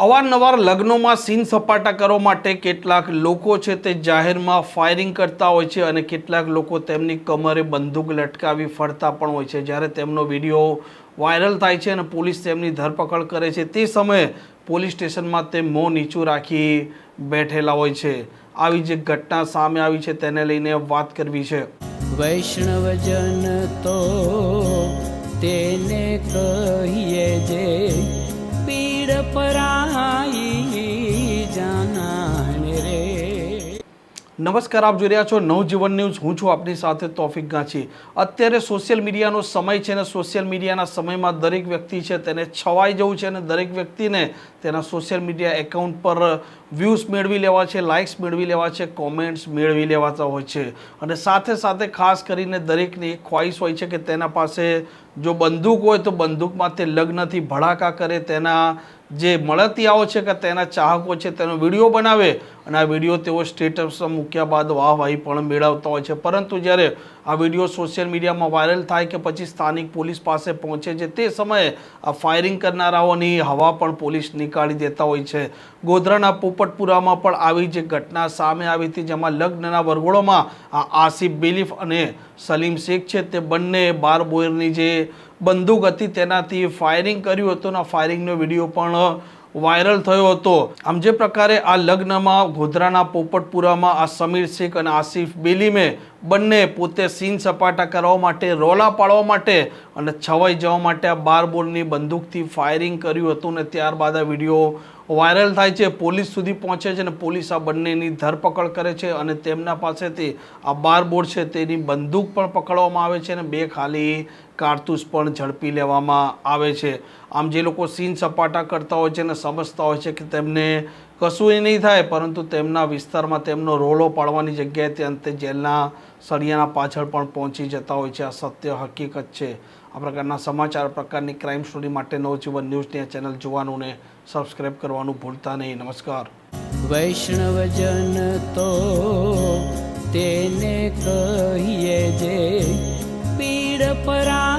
અવારનવાર લગ્નોમાં સીન સપાટા કરવા માટે કેટલાક લોકો છે તે જાહેરમાં ફાયરિંગ કરતા હોય છે અને કેટલાક લોકો તેમની કમરે બંદૂક લટકાવી ફરતા પણ હોય છે. જ્યારે તેમનો વીડિયો વાયરલ થાય છે અને પોલીસ તેમની ધરપકડ કરે છે, તે સમયે પોલીસ સ્ટેશનમાં તે મોં નીચું રાખી બેઠેલા હોય છે. આવી જે ઘટના સામે આવી છે તેને લઈને વાત કરવી છે. વૈષ્ણવજન તો તેને કહીએ જે પીડ પરાઈ નમસ્કાર, આપ જોઈ રહ્યા છો નવજીવન ન્યૂઝ. હું છું આપની સાથે તોફિક ગાંચી. અત્યારે સોશિયલ મીડિયાનો સમય છે અને સોશિયલ મીડિયાના સમયમાં દરેક વ્યક્તિ છે તેને છવાઈ જવું છે અને દરેક વ્યક્તિને તેના સોશિયલ મીડિયા એકાઉન્ટ પર વ્યૂઝ મેળવી લેવા છે લાઇક્સ મેળવી લેવા છે કોમેન્ટ્સ મેળવી લેવાતા હોય છે. અને સાથે સાથે ખાસ કરીને દરેકની એક ખ્વાહિશ હોય છે કે તેના પાસે જો બંદૂક હોય તો બંદૂકમાં તે લગ્નથી ભડાકા કરે, તેના જે મળતિયાઓ છે કે તેના ચાહકો છે તેનો વીડિયો બનાવે અને આ વીડિયો તેઓ સ્ટેટસમાં મૂક્યા બાદ વાહવાહી પણ મેળવતા હોય છે. પરંતુ જ્યારે આ વીડિયો સોશિયલ મીડિયામાં વાયરલ થાય કે પછી સ્થાનિક પોલીસ પાસે પહોંચે છે, તે સમયે આ ફાયરિંગ કરનારાઓની હવા પણ પોલીસ નીકાળી દેતા હોય છે. ગોધરાના પોપટપુરામાં પણ આવી જે ઘટના સામે આવી હતી, જેમાં લગ્નના વરઘોડોમાં આ આસિફ બિલીફ અને સલીમ શેખ છે, તે બંને બાર બોયરની જે બંદૂક હતી, તેનાથી ફાયરિંગ કર્યું હતું અને ફાયરિંગનો વીડિયો પણ વાયરલ થયો હતો. આમ જે પ્રકારે આ લગ્નમાં ગોધરાના પોપટપુરામાં આ સમીર શેખ અને આસિફ બેલીમે બંને પોતે સીન સપાટા કરવા માટે, રોલા પાડવા માટે અને છવાઈ જવા માટે આ બાર બોલની બંદૂકથી ફાયરિંગ કર્યું હતું ને ત્યારબાદ આ વીડિયો વાયરલ થાય છે. પોલીસ સુધી પહોંચે છે અને પોલીસ આ બંનેની ધરપકડ કરે છે અને તેમના પાસેથી આ બાર બોર્ડ છે તેની બંદૂક પણ પકડવામાં આવે છે અને બે ખાલી કારતૂસ પણ ઝડપી લેવામાં આવે છે. આમ જે લોકો સીન સપાટા કરતા હોય છે અને સમજતા હોય છે કે તેમને કશું નહીં થાય, પરંતુ તેમના વિસ્તારમાં તેમનો રોલો પાડવાની જગ્યાએ તે અંતે જેલના સળિયાના પાછળ પણ પહોંચી જતા હોય છે. આ સત્ય હકીકત છે. આ પ્રકારના સમાચાર પ્રકારની ક્રાઇમ સ્ટોરી માટે નવજીવન ન્યૂઝની આ ચેનલ જોવાનું ને સબસ્ક્રાઇબ કરવાનું ભૂલતા નહીં. નમસ્કાર. વૈષ્ણવજન તો તેને કહીએ જે પીડ પરાઈ